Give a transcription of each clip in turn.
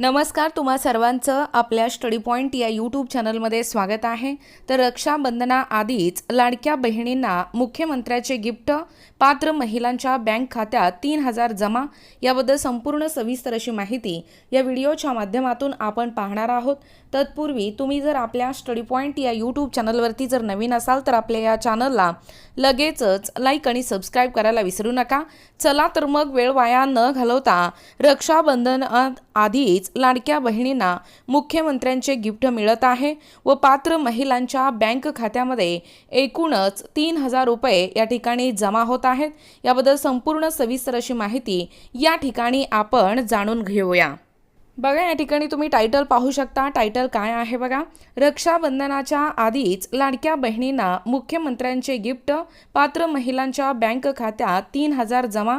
नमस्कार तुम्हा सर्वांचं आपल्या स्टडी पॉईंट या यूट्यूब चॅनलमध्ये स्वागत आहे. तर रक्षाबंधनाआधीच लाडक्या बहिणींना मुख्यमंत्र्याचे गिफ्ट पात्र महिलांच्या बँक खात्यात तीन हजार जमा याबद्दल संपूर्ण सविस्तर अशी माहिती या व्हिडिओच्या माध्यमातून आपण पाहणार आहोत. तत्पूर्वी तुम्ही जर आपल्या स्टडी पॉईंट या यूट्यूब चॅनलवरती जर नवीन असाल तर आपल्या या चॅनलला लगेचच लाईक आणि सबस्क्राईब करायला विसरू नका. चला तर मग वेळ वाया न घालवता रक्षाबंधन आधीच लाडक्या बहिणींना मुख्यमंत्र्यांचे गिफ्ट मिळत आहे व पात्र महिलांच्या बँक खात्यामध्ये एकूणच तीन हजार रुपये या ठिकाणी जमा होत आहेत. याबद्दल संपूर्ण सविस्तर अशी माहिती या ठिकाणी आपण जाणून घेऊया. बघा या ठिकाणी तुम्ही टायटल पाहू शकता. टायटल काय आहे बघा? रक्षाबंधनाच्या आधीच लाडक्या बहिणींना मुख्यमंत्र्यांचे गिफ्ट पात्र महिलांच्या बँक खात्यात तीन हजार जमा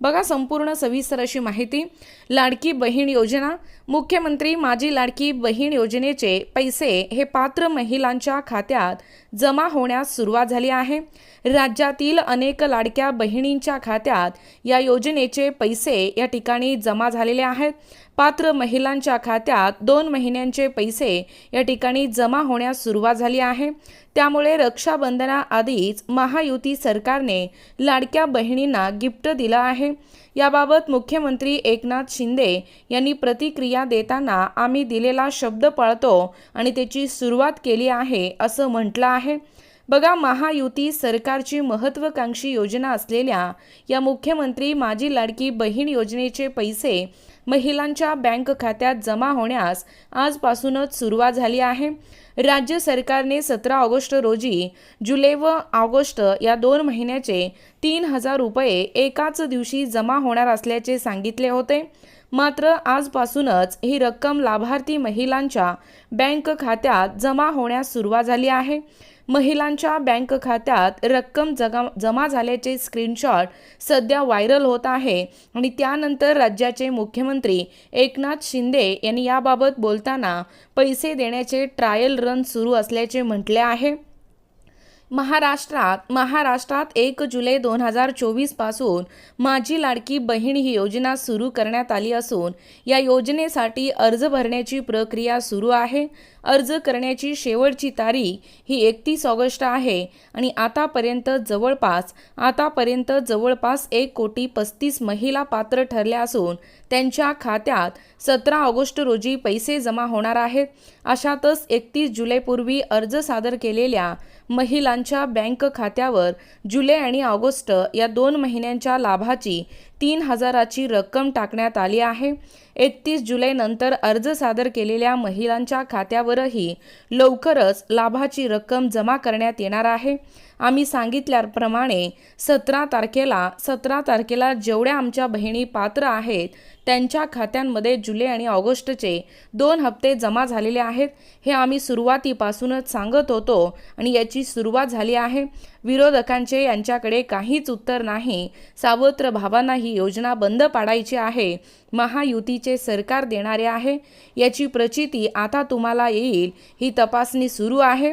बघा संपूर्ण सविस्तर अशी माहिती. लाडकी बहीण योजना. मुख्यमंत्री माजी लाडकी बहीण योजनेचे पैसे हे पात्र महिलांच्या खात्यात जमा होण्यास सुरुवात झाली आहे. राज्यातील अनेक लाडक्या बहिणींच्या खात्यात या योजनेचे पैसे या ठिकाणी जमा झालेले आहेत. पात्र महिलांच्या खात्यात दोन महिन्यांचे पैसे या ठिकाणी जमा होण्यास सुरुवात झाली आहे. त्यामुळे रक्षाबंधनाआधीच महायुती सरकारने लाडक्या बहिणींना गिफ्ट दिलं आहे. याबाबत मुख्यमंत्री एकनाथ शिंदे यांनी प्रतिक्रिया देताना आम्ही दिलेला शब्द पाळतो आणि त्याची सुरुवात केली आहे असं म्हटलं आहे. बघा महायुती सरकारची महत्त्वाकांक्षी योजना असलेल्या या मुख्यमंत्री माझी लाडकी बहीण योजनेचे पैसे महिलांच्या बँक खात्यात जमा होण्यास आजपासूनच सुरुवात झाली आहे. राज्य सरकारने सतरा ऑगस्ट रोजी जुलै व ऑगस्ट या दोन महिन्याचे तीन हजार रुपये एकाच दिवशी जमा होणार असल्याचे सांगितले होते. मात्र आजपासूनच ही रक्कम लाभार्थी महिलांच्या बँक खात्यात जमा होण्यास सुरुवात झाली आहे. महिलांच्या बँक खात्यात रक्कम जगा जमा झाल्याचे स्क्रीनशॉट सध्या व्हायरल होत आहे आणि त्यानंतर राज्याचे मुख्यमंत्री एकनाथ शिंदे यांनी याबाबत बोलताना पैसे देण्याचे ट्रायल रन सुरू असल्याचे म्हटले आहे. महाराष्ट्रात महाराष्ट्रात एक जुलै दोन हजार चोवीसपासून माझी लाडकी बहीण ही योजना सुरू करण्यात आली असून या योजनेसाठी अर्ज भरण्याची प्रक्रिया सुरू आहे. अर्ज करण्याची शेवटची तारीख ही एकतीस ऑगस्ट आहे आणि आतापर्यंत जवळपास आतापर्यंत जवळपास एक कोटी पस्तीस महिला पात्र ठरल्या असून त्यांच्या खात्यात सतरा ऑगस्ट रोजी पैसे जमा होणार आहेत. अशातच एकतीस जुलैपूर्वी अर्ज सादर केलेल्या महिलांच्या बँक खात्यावर जुलै आणि ऑगस्ट या दोन महिन्यांच्या लाभाची तीन हजाराची रक्कम टाकण्यात आली आहे. एकतीस जुलैनंतर अर्ज सादर केलेल्या महिलांच्या खात्यावरही लवकरच लाभाची रक्कम जमा करण्यात येणार आहे. आम्ही सांगितल्याप्रमाणे सतरा तारखेला सतरा तारखेला जेवढ्या आमच्या बहिणी पात्र आहेत त्यांच्या खात्यांमध्ये जुलै आणि ऑगस्टचे दोन हप्ते जमा झालेले आहेत. हे आम्ही सुरुवातीपासूनच सांगत होतो आणि याची सुरुवात झाली आहे. विरोधकांचे यांच्याकडे काहीच उत्तर नाही. सावत्र भावांनाही ही योजना बंद पाडायची आहे महायुतीचे सरकार देणारे आहे याची प्रचिती आता तुम्हाला येईल ही तपासणी सुरू आहे.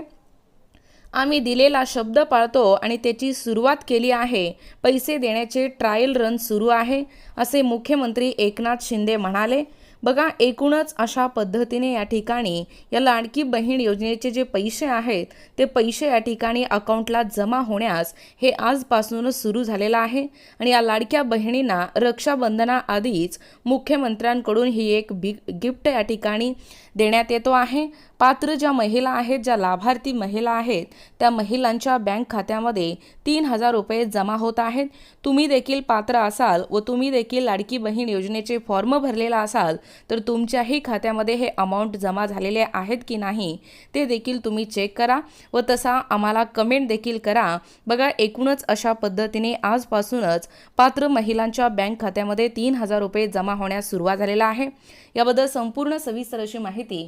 आम्ही दिलेला शब्द पाळतो आणि त्याची सुरुवात केली आहे. पैसे देण्याचे ट्रायल रन सुरू आहे असे मुख्यमंत्री एकनाथ शिंदे म्हणाले. बघा एकूणच अशा पद्धतीने या ठिकाणी या लाडकी बहीण योजनेचे जे पैसे आहेत ते पैसे या ठिकाणी अकाउंटला जमा होण्यास हे आजपासूनच सुरू झालेलं आहे. आणि या लाडक्या बहिणींना रक्षाबंधनाआधीच मुख्यमंत्र्यांकडून ही एक बी गिफ्ट या ठिकाणी देण्यात येतो आहे. पात्र ज्या महिला आहेत ज्या लाभार्थी महिला आहेत त्या महिलांच्या बँक खात्यामध्ये तीन हजार रुपये जमा होत आहेत. तुम्ही देखील पात्र असाल व तुम्ही देखील लाडकी बहीण योजनेचे फॉर्म भरलेला असाल तर तुमच्याही खात्यामध्ये हे अमाऊंट जमा झालेले आहेत की नाही ते देखील तुम्ही चेक करा व तसा आम्हाला कमेंट देखील करा. बघा एकूणच अशा पद्धतीने आजपासूनच पात्र महिलांच्या बँक खात्यामध्ये तीन हजार रुपये जमा होण्यास सुरुवात झालेला आहे. याबद्दल संपूर्ण सविस्तर अशी माहिती